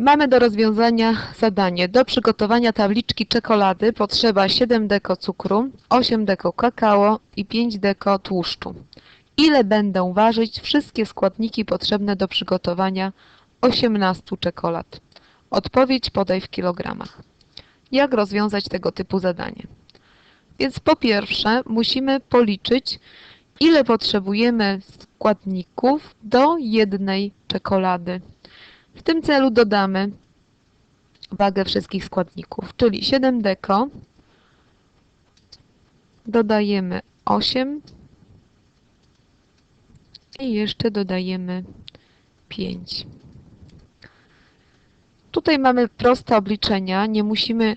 Mamy do rozwiązania zadanie. Do przygotowania tabliczki czekolady potrzeba 7 deko cukru, 8 deko kakao i 5 deko tłuszczu. Ile będą ważyć wszystkie składniki potrzebne do przygotowania 18 czekolad? Odpowiedź podaj w kilogramach. Jak rozwiązać tego typu zadanie? Więc po pierwsze musimy policzyć, ile potrzebujemy składników do jednej czekolady. W tym celu dodamy wagę wszystkich składników, czyli 7 deko, dodajemy 8 i jeszcze dodajemy 5. Tutaj mamy proste obliczenia, nie musimy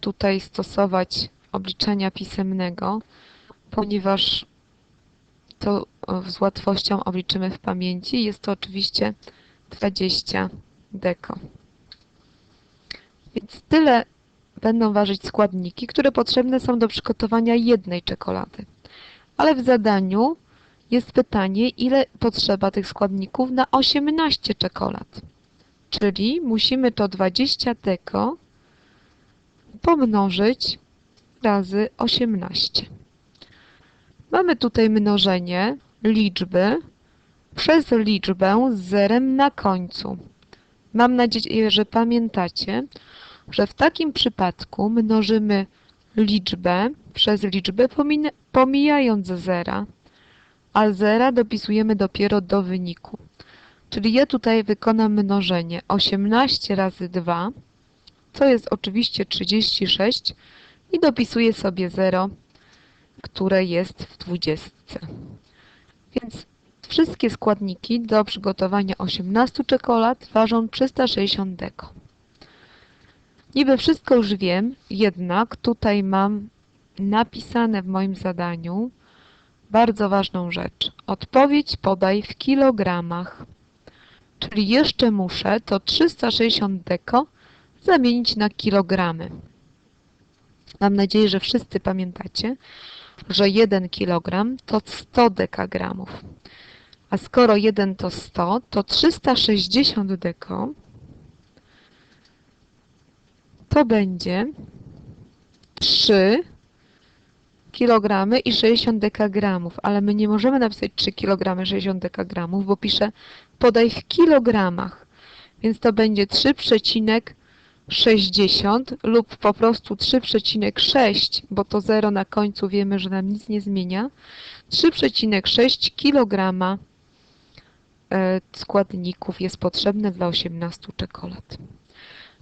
tutaj stosować obliczenia pisemnego, ponieważ to z łatwością obliczymy w pamięci. Jest to oczywiście 20 deko. Więc tyle będą ważyć składniki, które potrzebne są do przygotowania jednej czekolady. Ale w zadaniu jest pytanie, ile potrzeba tych składników na 18 czekolad. Czyli musimy to 20 deko pomnożyć razy 18. Mamy tutaj mnożenie liczby przez liczbę z zerem na końcu. Mam nadzieję, że pamiętacie, że w takim przypadku mnożymy liczbę przez liczbę pomijając zera, a zera dopisujemy dopiero do wyniku. Czyli ja tutaj wykonam mnożenie 18 razy 2, co jest oczywiście 36 i dopisuję sobie 0, które jest w 20. Więc wszystkie składniki do przygotowania 18 czekolad ważą 360 deko. Niby wszystko już wiem, jednak tutaj mam napisane w moim zadaniu bardzo ważną rzecz. Odpowiedź podaj w kilogramach. Czyli jeszcze muszę to 360 deko zamienić na kilogramy. Mam nadzieję, że wszyscy pamiętacie, że 1 kg to 100 dekagramów. A skoro 1 to 100, to 360 deko to będzie 3 kg i 60 dekagramów, ale my nie możemy napisać 3 kg 60 dekagramów, bo piszę podaj w kilogramach, więc to będzie 3,60 lub po prostu 3,6, bo to 0 na końcu wiemy, że nam nic nie zmienia, 3,6 kg składników jest potrzebne dla 18 czekolad.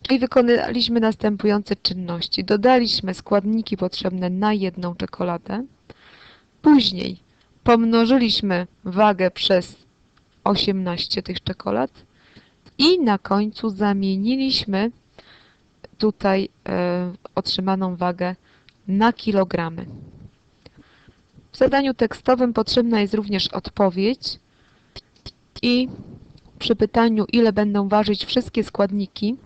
Czyli wykonaliśmy następujące czynności. Dodaliśmy składniki potrzebne na jedną czekoladę. Później pomnożyliśmy wagę przez 18 tych czekolad i na końcu zamieniliśmy tutaj e, otrzymaną wagę na kilogramy. W zadaniu tekstowym potrzebna jest również odpowiedź i przy pytaniu ile będą ważyć wszystkie składniki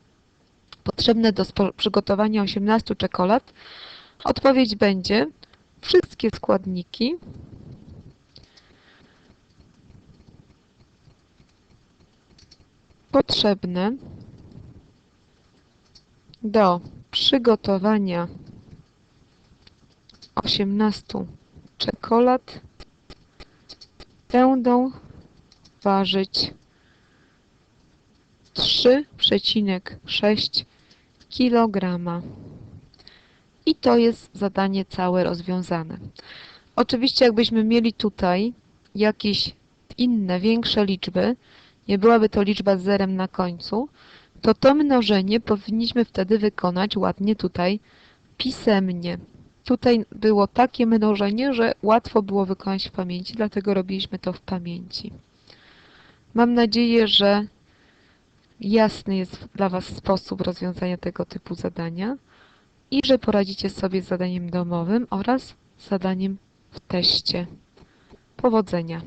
potrzebne do przygotowania 18 czekolad, odpowiedź będzie wszystkie składniki potrzebne do przygotowania 18 czekolad będą ważyć 3,6 kg. I to jest zadanie całe rozwiązane. Oczywiście jakbyśmy mieli tutaj jakieś inne, większe liczby, nie byłaby to liczba z zerem na końcu, to to mnożenie powinniśmy wtedy wykonać ładnie tutaj pisemnie. Tutaj było takie mnożenie, że łatwo było wykonać w pamięci, dlatego robiliśmy to w pamięci. Mam nadzieję, że jasny jest dla Was sposób rozwiązania tego typu zadania i że poradzicie sobie z zadaniem domowym oraz zadaniem w teście. Powodzenia!